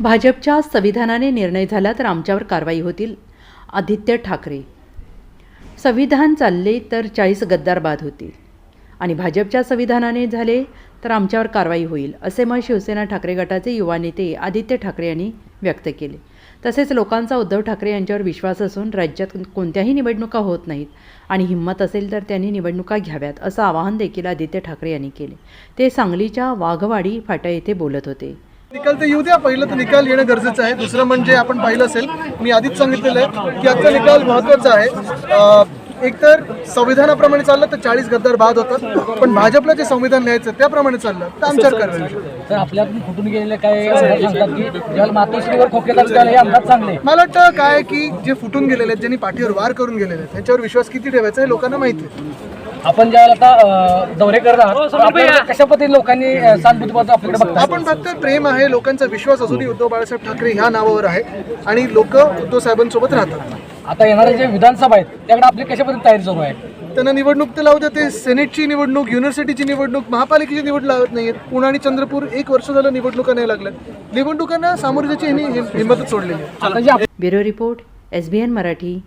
भाजपच्या संविधानाने निर्णय झाला तर आमच्यावर कारवाई होतील आदित्य ठाकरे. संविधान चालले तर चाळीस गद्दार बाद होतील आणि भाजपच्या संविधानाने झाले तर आमच्यावर कारवाई होईल असे मत शिवसेना ठाकरे गटाचे युवा नेते आदित्य ठाकरे यांनी व्यक्त केले. तसेच लोकांचा उद्धव ठाकरे यांच्यावर विश्वास असून राज्यात कोणत्याही निवडणुका होत नाहीत आणि हिंमत असेल तर त्यांनी निवडणुका घ्याव्यात असं आवाहन देखील आदित्य ठाकरे यांनी केले. ते सांगलीच्या वाघवाडी फाटा येथे बोलत होते. निकाल तर येऊ द्या. पहिलं तर निकाल येणं गरजेचं आहे. दुसरं म्हणजे आपण पाहिलं असेल मी आधीच सांगितलेलं आहे की आजचा निकाल महत्त्वाचा आहे. एकतर संविधानाप्रमाणे चाललं तर चाळीस गद्दार बाद होतात पण भाजपला जे संविधान न्यायचं त्याप्रमाणे चाललं तर आमच्यावर होईल. तर आपल्यातून फुटून गेलेले काय मातोश्रीवर खोकेदार झाले हे चांगले मला वाटतं काय की जे फुटून गेलेले आहेत ज्यांनी पाठीवर वार करून गेलेले आहेत त्यांच्यावर विश्वास किती ठेवायचा हे लोकांना माहिती आहे. आपण ज्यावेळेला आता दौरे करत आहात तर आपल्याकडे कशा पद्धतीने लोकांनी आपल्याकडे बघतात आपण फक्त प्रेम आहे लोकांचा विश्वास अजूनही उद्धव बाळासाहेब ठाकरे ह्या नावावर आहे आणि लोक उद्धव साहेबांसोबत राहतात. आता येणारे जे विधानसभा आहेत त्याकडे आपली कशा पद्धतीने तयारी सुरू आहे? त्यांना निवडणूक तर लावू द्या ते सेनेटची निवडणूक युनिव्हर्सिटीची निवडणूक महापालिकेची निवडणूक लावत नाहीत पुणे आणि चंद्रपूर एक वर्ष झालं निवडणुका नाही लागल्यात. निवडणुकांना सामोरे जायची हिंमतच सोडलेली आहे. आता जे bureau report S B N Marathi.